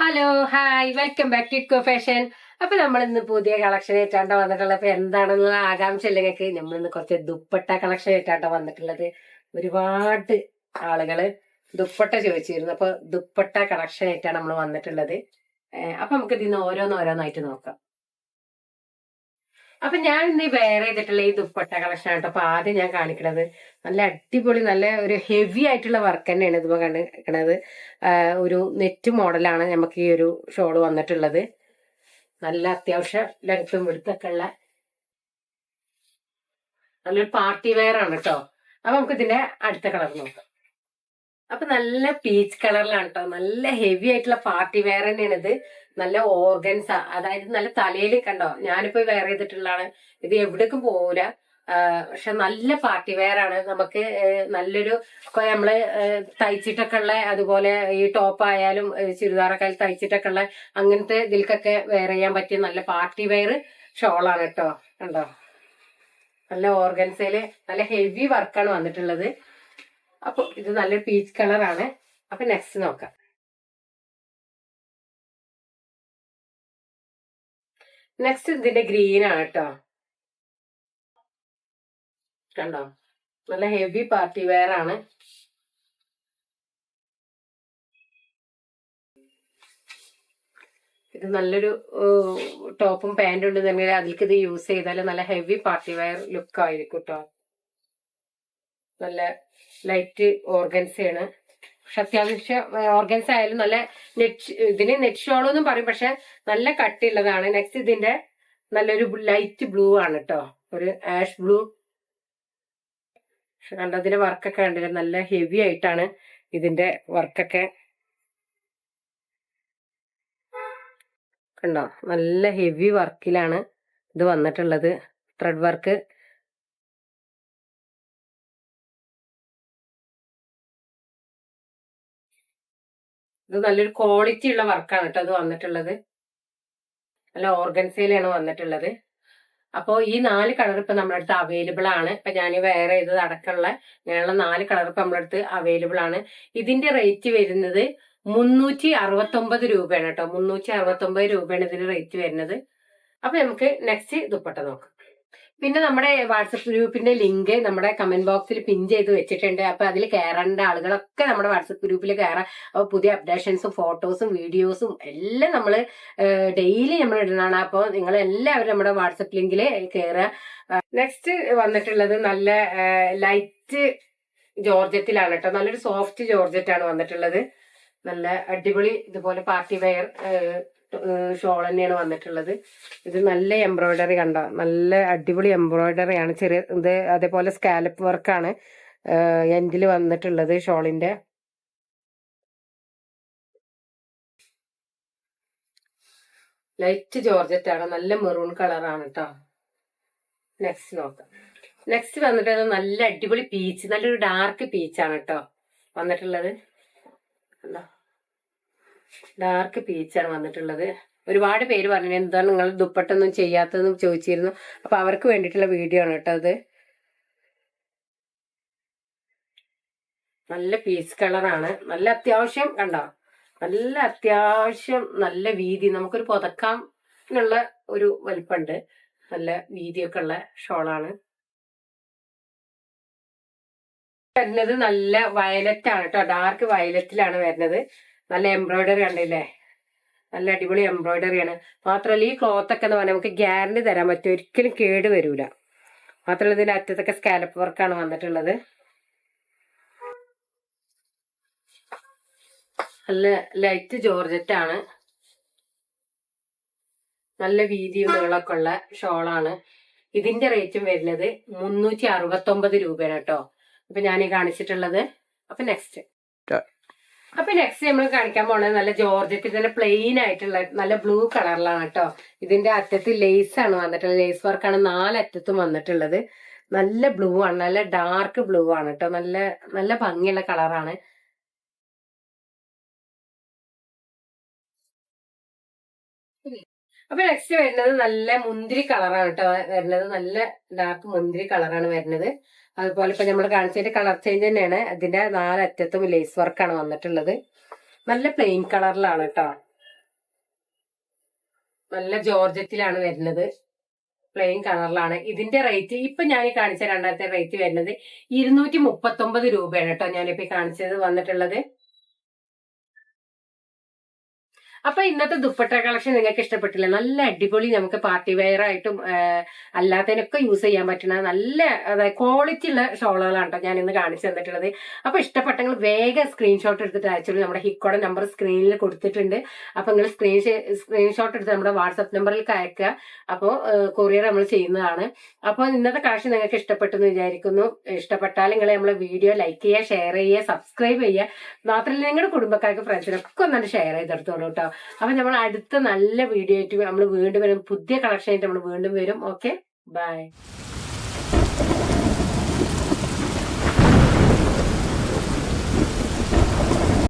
Hello hi welcome back to eco fashion അപ്പൊ നമ്മൾ ഇന്ന് പുതിയ കളക്ഷൻ ഏറ്റാണ്ട വന്നിട്ടുള്ളത്. അപ്പൊ എന്താണെന്നുള്ള ആകാംക്ഷ ഇല്ലെങ്കിൽ നമ്മൾ ഇന്ന് കുറച്ച് ദുപ്പട്ട കളക്ഷൻ ഏറ്റാണ്ട വന്നിട്ടുള്ളത്. ഒരുപാട് ആളുകൾ ദുപ്പട്ട ചോദിച്ചിരുന്നു. അപ്പൊ ദുപ്പട്ട കളക്ഷൻ ആയിട്ടാണ് നമ്മൾ വന്നിട്ടുള്ളത്. അപ്പൊ നമുക്ക് ഇതിന്ന് ഓരോന്നോരോന്നായിട്ട് നോക്കാം. അപ്പൊ ഞാൻ ഇന്ന് വേറെ ചെയ്തിട്ടുള്ള ഈ ദുപ്പട്ട കളക്ഷൻ ആട്ടോ അപ്പൊ ആദ്യം ഞാൻ കാണിക്കണത്. നല്ല അടിപൊളി നല്ല ഒരു ഹെവി ആയിട്ടുള്ള വർക്ക് തന്നെയാണ് ഇതിപ്പോ കണ്ടിരിക്കണത് ഒരു നെറ്റ് മോഡലാണ് നമുക്ക് ഈ ഒരു ഷോൾ വന്നിട്ടുള്ളത്. നല്ല അത്യാവശ്യം ലെങ്ത്തും വെടുത്തൊക്കെ ഉള്ള നല്ലൊരു പാർട്ടി വെയർ ആണ് കേട്ടോ അപ്പൊ നമുക്ക് ഇതിന്റെ അടുത്ത കളർ നോക്കാം. അപ്പൊ നല്ല പീച്ച് കളറിലാണ് കേട്ടോ നല്ല ഹെവി ആയിട്ടുള്ള പാർട്ടി വെയർ തന്നെയാണ് ഇത്. നല്ല ഓർഗൻസ അതായത് നല്ല തലയിൽ കണ്ടോ? ഞാനിപ്പോ വെയർ ചെയ്തിട്ടുള്ളതാണ്. ഇത് എവിടേക്കും പോകൂല പക്ഷെ നല്ല പാർട്ടി വെയർ ആണ്. നമുക്ക് നല്ലൊരു നമ്മൾ തയ്ച്ചിട്ടൊക്കെ ഉള്ള അതുപോലെ ഈ ടോപ്പ് ആയാലും ചുരിദാറൊക്കെ തയ്ച്ചിട്ടൊക്കെ ഉള്ള അങ്ങനത്തെ ഇതിൽക്കൊക്കെ വെയർ ചെയ്യാൻ പറ്റിയ നല്ല പാർട്ടി വെയർ ഷോളാണ് കേട്ടോ കണ്ടോ? നല്ല ഓർഗൻസയിൽ നല്ല ഹെവി വർക്കാണ് വന്നിട്ടുള്ളത്. അപ്പൊ ഇത് നല്ല പീച്ച് കളറാണ് അപ്പൊ നെക്സ്റ്റ് നോക്കാം. നെക്സ്റ്റ് ഇതിന്റെ ഗ്രീൻ ആണ് കേട്ടോ കണ്ടോ? നല്ല ഹെവി പാർട്ടി വെയർ ആണ്. ഇത് നല്ലൊരു ടോപ്പും പാന്റും ഉണ്ട് തന്നെ അതിലേക്ക് ഇത് യൂസ് ചെയ്താൽ നല്ല ഹെവി പാർട്ടി വെയർ ലുക്ക് ആയിരിക്കും കേട്ടോ നല്ല ലൈറ്റ് ഓർഗൻസയാണ് പക്ഷെ അത്യാവശ്യം ഓർഗൻസ് ആയാലും നല്ല നെറ്റ് ഇതിന് നെറ്റ് ഷോൾ എന്നും പറയും. പക്ഷെ നല്ല കട്ടിയുള്ളതാണ് നെക്സ്റ്റ് ഇതിന്റെ നല്ലൊരു ലൈറ്റ് ബ്ലൂ ആണ് കേട്ടോ ഒരു ആഷ് ബ്ലൂ പക്ഷെ കണ്ടതിന്റെ വർക്കൊക്കെ കണ്ടില്ല നല്ല ഹെവി ആയിട്ടാണ് ഇതിന്റെ വർക്കൊക്കെ കണ്ടോ നല്ല ഹെവി വർക്കിലാണ് ഇത് വന്നിട്ടുള്ളത്. ത്രെഡ് വർക്ക് ഇത് നല്ലൊരു ക്വാളിറ്റി ഉള്ള വർക്കാണ് കേട്ടോ അത് വന്നിട്ടുള്ളത്. നല്ല ഓർഗൻസയിലാണ് വന്നിട്ടുള്ളത്. അപ്പോൾ ഈ നാല് കളർ ഇപ്പം നമ്മുടെ അടുത്ത് അവൈലബിൾ ആണ്. ഇപ്പം ഞാൻ വേറെ ഇത് അടക്കമുള്ള ഞാനുള്ള നാല് കളർ ഇപ്പം നമ്മുടെ അടുത്ത് അവൈലബിൾ ആണ്. ഇതിന്റെ റേറ്റ് വരുന്നത് മുന്നൂറ്റി അറുപത്തൊമ്പത് രൂപയാണ് കേട്ടോ മുന്നൂറ്റി അറുപത്തൊമ്പത് രൂപയാണ് ഇതിന്റെ റേറ്റ് വരുന്നത്. അപ്പൊ നമുക്ക് നെക്സ്റ്റ് ദുപ്പട്ട നോക്കാം. പിന്നെ നമ്മുടെ വാട്സപ്പ് ഗ്രൂപ്പിന്റെ ലിങ്ക് നമ്മുടെ കമന്റ് ബോക്സിൽ പിൻ ചെയ്ത് വെച്ചിട്ടുണ്ട്. അപ്പൊ അതിൽ കയറേണ്ട ആളുകളൊക്കെ നമ്മുടെ വാട്സപ്പ് ഗ്രൂപ്പിൽ കയറാം അപ്പൊ പുതിയ അപ്ഡേഷൻസും ഫോട്ടോസും വീഡിയോസും എല്ലാം നമ്മൾ ഡെയിലി നമ്മൾ ഇടുന്നതാണ്. അപ്പോൾ നിങ്ങൾ എല്ലാവരും നമ്മുടെ വാട്സപ്പ് ലിങ്കിൽ കയറുക നെക്സ്റ്റ് വന്നിട്ടുള്ളത് നല്ല ലൈറ്റ് ജോർജറ്റിലാണ് കേട്ടോ. നല്ലൊരു സോഫ്റ്റ് ജോർജറ്റാണ് വന്നിട്ടുള്ളത്. നല്ല അടിപൊളി ഇതുപോലെ പാർട്ടി വെയർ ഷോൾ തന്നെയാണ് വന്നിട്ടുള്ളത്. ഇത് നല്ല എംബ്രോയിഡറി കണ്ട? നല്ല അടിപൊളി എംബ്രോയിഡറി ആണ്. ചെറിയ ഇത് അതേപോലെ സ്കാലപ്പ് വർക്കാണ് എൻഡിൽ വന്നിട്ടുള്ളത് ഷോളിന്റെ. ലൈറ്റ് ജോർജറ്റ് ആണ്. നല്ല മെറൂൺ കളറാണ് കേട്ടോ നെക്സ്റ്റ് നോക്കാം. നെക്സ്റ്റ് വന്നിട്ട് നല്ല അടിപൊളി പീച്ച് നല്ലൊരു ഡാർക്ക് പീച്ചാണ് കേട്ടോ വന്നിട്ടുള്ളത്. കണ്ടോ? ഡാർക്ക് പീച്ചാണ് വന്നിട്ടുള്ളത്. ഒരുപാട് പേര് പറഞ്ഞു എന്താണ് നിങ്ങൾ ദുപ്പട്ടൊന്നും ചെയ്യാത്തതെന്നും ചോദിച്ചിരുന്നു. അപ്പൊ അവർക്ക് വേണ്ടിയിട്ടുള്ള വീഡിയോ ആണ് കേട്ടോ അത്. നല്ല പീസ് കളറാണ് നല്ല അത്യാവശ്യം കണ്ടോ? നല്ല അത്യാവശ്യം നല്ല വീതി. നമുക്കൊരു പുതക്കാനുള്ള ഒരു വലിപ്പമുണ്ട്. നല്ല വീതിയൊക്കെ ഉള്ള ഷോളാണ് വരുന്നത് നല്ല വയലറ്റ് ആണ് കേട്ടോ. ഡാർക്ക് വയലറ്റിലാണ് വരുന്നത്. നല്ല എംബ്രോയിഡറി കണ്ടില്ലേ നല്ല അടിപൊളി എംബ്രോയിഡറി ആണ്. മാത്രമല്ല ഈ ക്ലോത്ത് ഒക്കെ എന്ന് പറഞ്ഞാൽ നമുക്ക് ഗ്യാരണ്ടി തരാൻ പറ്റും. ഒരിക്കലും കേട് വരൂല. മാത്രമല്ല ഇതിന്റെ അറ്റത്തൊക്കെ സ്കാലപ്പ് വർക്കാണ് വന്നിട്ടുള്ളത്. നല്ല ലൈറ്റ് ജോർജറ്റ് ആണ്. നല്ല വീതിയും നീളമൊക്കെ ഉള്ള ഷോളാണ് ഇതിന്റെ റേറ്റും വരുന്നത് മുന്നൂറ്റി അറുപത്തി ഒമ്പത് രൂപയാണ് കേട്ടോ. അപ്പൊ ഈ കാണിച്ചിട്ടുള്ളത്. അപ്പൊ നെക്സ്റ്റ് അപ്പൊ നെക്സ്റ്റ് നമ്മൾ കാണിക്കാൻ പോണത് നല്ല ജോർജറ്റ് തന്നെ പ്ലെയിൻ ആയിട്ടുള്ള നല്ല ബ്ലൂ കളറിലാണ് കേട്ടോ ഇതിന്റെ അറ്റത്ത് ലേസ് ആണ് വന്നിട്ടുള്ളത്. ലേസ് വർക്കാണ് നാലറ്റത്തും വന്നിട്ടുള്ളത്. നല്ല ബ്ലൂ ആണ് നല്ല ഡാർക്ക് ബ്ലൂ ആണ് കേട്ടോ നല്ല നല്ല ഭംഗിയുള്ള കളറാണ് അപ്പൊ നെക്സ്റ്റ് വരുന്നത് നല്ല മുന്തിരി കളറാണ് കേട്ടോ. വരുന്നത് നല്ല ഡാർക്ക് മുന്തിരി കളറാണ് വരുന്നത്. അതുപോലെ ഇപ്പൊ നമ്മൾ കാണിച്ചതിന്റെ കളർ ചേഞ്ച് തന്നെയാണ്. അതിന്റെ നാലറ്റത്തും ലേസ് വർക്കാണ് വന്നിട്ടുള്ളത്. നല്ല പ്ലെയിൻ കളറിലാണ് കേട്ടോ. നല്ല ജോർജറ്റിലാണ് വരുന്നത്. പ്ലെയിൻ കളറിലാണ് ഇതിന്റെ റേറ്റ് ഇപ്പൊ ഞാൻ കാണിച്ച രണ്ടാമത്തെ റേറ്റ് വരുന്നത് ഇരുന്നൂറ്റി മുപ്പത്തി ഒമ്പത് രൂപയാണ് കേട്ടോ ഞാനിപ്പോ കാണിച്ചത് വന്നിട്ടുള്ളത്. അപ്പൊ ഇന്നത്തെ ദുപ്പട്ട കളക്ഷൻ നിങ്ങൾക്ക് ഇഷ്ടപ്പെട്ടില്ല? നല്ല അടിപൊളി നമുക്ക് പാർട്ടി വെയർ ആയിട്ടും അല്ലാത്തതിനൊക്കെ യൂസ് ചെയ്യാൻ പറ്റുന്ന നല്ല ക്വാളിറ്റി ഉള്ള ഷോളുകളാണ് കേട്ടോ ഞാൻ ഇന്ന് കാണിച്ചു തന്നിട്ടുള്ളത്. അപ്പൊ ഇഷ്ടപ്പെട്ടെങ്കിൽ വേഗം സ്ക്രീൻഷോട്ട് എടുത്തിട്ട് അയച്ചോളൂ നമ്മുടെ ഹിക്കോടെ നമ്പർ സ്ക്രീനിൽ കൊടുത്തിട്ടുണ്ട്. അപ്പൊ നിങ്ങൾ സ്ക്രീൻ സ്ക്രീൻഷോട്ട് എടുത്ത് നമ്മുടെ വാട്സപ്പ് നമ്പറിൽ അയക്കുക. അപ്പോൾ കൊറിയർ നമ്മൾ ചെയ്യുന്നതാണ്. അപ്പോൾ ഇന്നത്തെ കളക്ഷൻ നിങ്ങൾക്ക് ഇഷ്ടപ്പെട്ടു എന്ന് വിചാരിക്കുന്നു. ഇഷ്ടപ്പെട്ടാൽ നിങ്ങൾ നമ്മളെ വീഡിയോ ലൈക്ക് ചെയ്യുക ഷെയർ ചെയ്യുക സബ്സ്ക്രൈബ് ചെയ്യുക. മാത്രമല്ല നിങ്ങളുടെ കുടുംബക്കാർക്ക് ഫ്രണ്ട്സിനൊക്കെ ഒന്നാണ് ഷെയർ ചെയ്തെടുത്തോളൂ കേട്ടോ. അപ്പൊ നമ്മൾ അടുത്ത നല്ല വീഡിയോ ആയിട്ട് നമ്മൾ വീണ്ടും വരും. പുതിയ കളക്ഷൻ ആയിട്ട് നമ്മൾ വീണ്ടും വരും. Okay bye